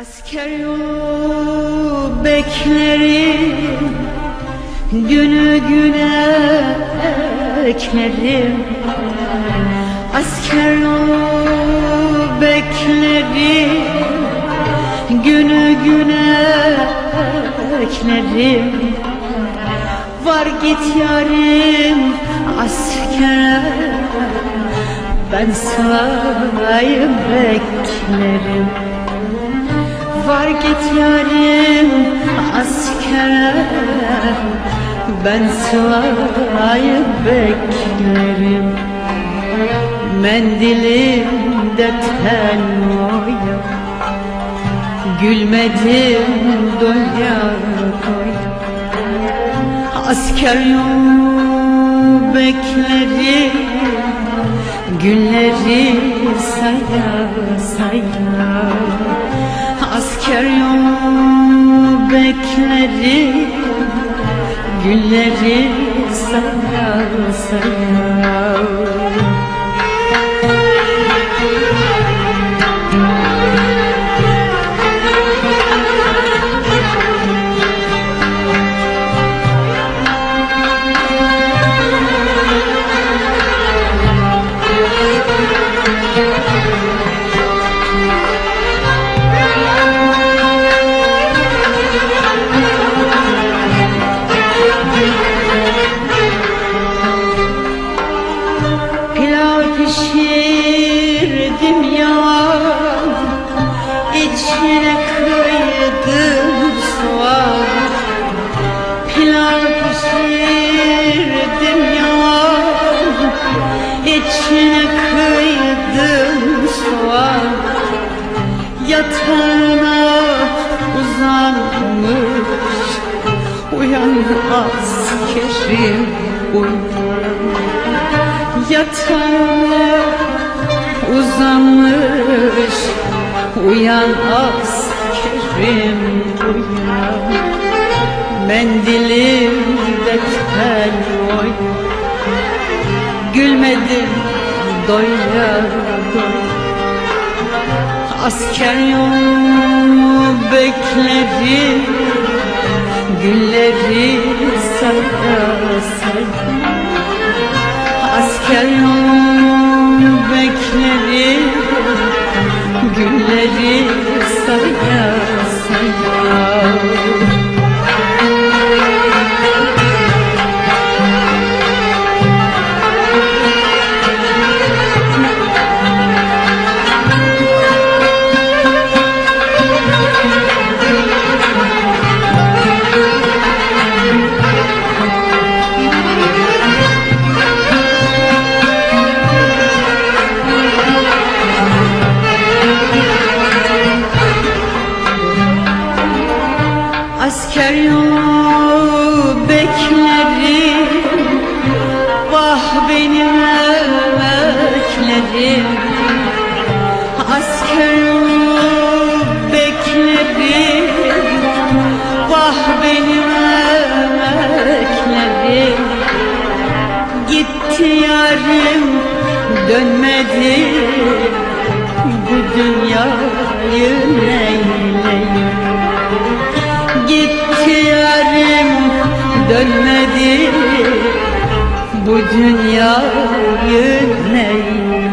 Asker beklerim Günü güne eklerim Asker beklerim Günü güne eklerim Var git yarim asker Ben sırayı beklerim Var git yarim askere Ben sırayı beklerim. Mendilimde tel oya Gülmedim doya doya Asker yolu beklerim Günleri saya saya Asker yolu beklerim Günleri saya saya pişirdim ya İçine kıydım soğan Pilav pişirdim ya İçine kıydım soğan Yatağına uzanmış Uyan askerim uyan Yatağına uzanmış Uyan askerim uyan. Mendilimde tel oy. Gülmedim doya doya Asker yolu bekledim. Günleri saya saya Yolu beklerim Günleri saya saya Asker yolu beklerim Vah benim emeklerim Asker yolu beklerim Vah benim emeklerim Gitti yarim dönmedi. Bu dünyayı neyleyim dönmedi. Bu dünyayı neyleyim